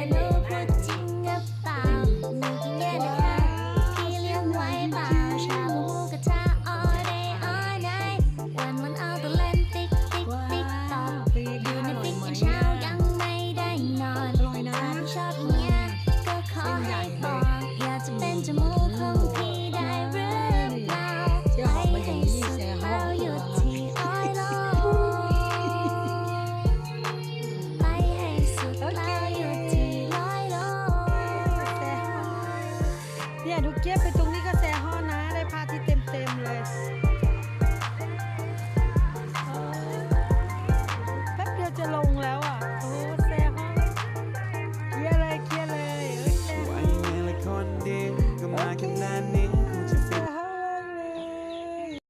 快乐过境。 เนี่ยดูเกียบไปตรงนี้ก็แซ่ห้อนะ